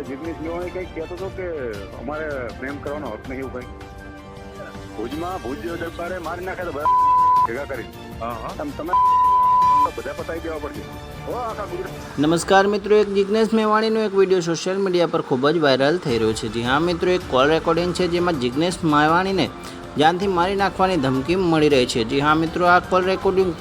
એટલે જીગ્નેશ મેવાણી કંઈક કહેતો હતો કે અમારે પ્રેમ કરવાનો હક નહીં એવું કંઈક ભુજમાં ભુજ દરબારે મારી નાખે તો બધા ભેગા કરી તમે બધા પતાવી દેવા પડશે. નમસ્કાર મિત્રો એક જિજ્ઞેશ મેવાણીનો એક વીડિયો સોશિયલ મીડિયા પર ખૂબ જ વાયરલ થઈ રહ્યો છે. જી હા મિત્રો એક કોલ રેકોર્ડિંગ છે જેમાં જિજ્ઞેશ મેવાણીને જાનથી મારી નાખવાની ધમકી મળી રહી છે. જી હા મિત્રો આ કોલ રેકોર્ડિંગ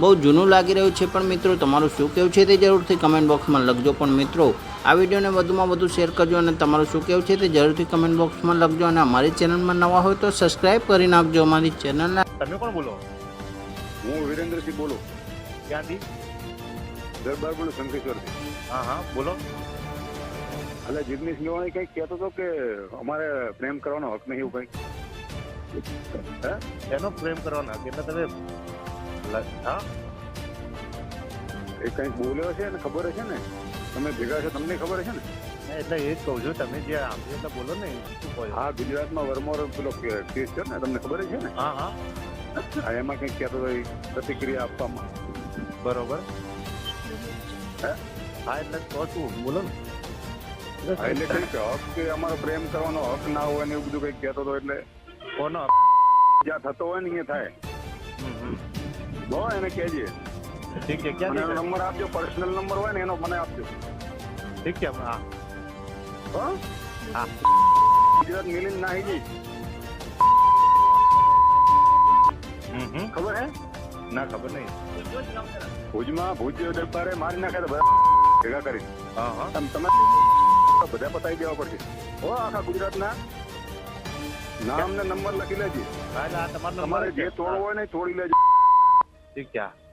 બહુ જૂનું લાગી રહ્યું છે પણ મિત્રો તમારું શું કહેવું છે તે જરૂરથી કમેન્ટ બોક્સમાં લખજો. પણ મિત્રો આ વિડીયોને વધુમાં વધુ શેર કરજો અને તમારું શું કહેવું છે તે જરૂરથી કમેન્ટ બોક્સમાં લખજો અને અમારી ચેનલમાં નવા હોય તો સબસ્ક્રાઈબ કરી નાખજો અમારી ચેનલના તમે કોણ બોલો? હું વિરેન્દ્રસિંહ બોલું. ક્યાંથી? દરબાર બોલું શંકેશ્વરથી હા હા બોલો. એટલે જિગ્નેશ મેવાણી કંઈક કહેતો હતો કે અમારે પ્રેમ કરવાનો હક નહીં એવું કંઈક. હે એનો પ્રેમ કરવાનો હક? એટલે તમે હા? એ કંઈક બોલ્યો છે ને ખબર છે ને? તમે ભેગા છો તમને ખબર છે ને? એટલે એ જ કહું છું તમે જે આમ એટલે બોલો ને કહો છો? હા ગુજરાતમાં વરમોર પેલો કેસ છે ને તમને ખબર છે ને? હા હા. એમાં કંઈક કહેતો હતો એ પ્રતિક્રિયા આપવામાં. બરોબર. હે? એટલે તો શું બોલો ને. હા, એટલે કંઈક હક કે અમારો પ્રેમ કરવાનો હક ના હોય ને એવું બધું કંઈક કહેતો હતો એટલે કોનો જ્યાં થતો હોય ને અહીંયા થાય. હમ. એને કહેજે. ઠીક છે ક્યાં એનો નંબર આપજો પર્સનલ નંબર હોય ને એનો મને આપજો. ઠીક છે હા. હો? હા. ગુજરાત મિલિન નાહી ગઈ હમ, હમ. ખબર હે? ના ખબર નહીં. ભુજમાં ભુજ દરબારે મારી નાખે તો બધા ભેગા કરી હા હા. તમે બધા પતાવી દેવા પડશે. હો આખા ગુજરાતના. નામ ને નંબર લખી લેજે. હા તમારો તમારે જે તોડવો હોય ને તોડી લેજો. ઠીક છે હા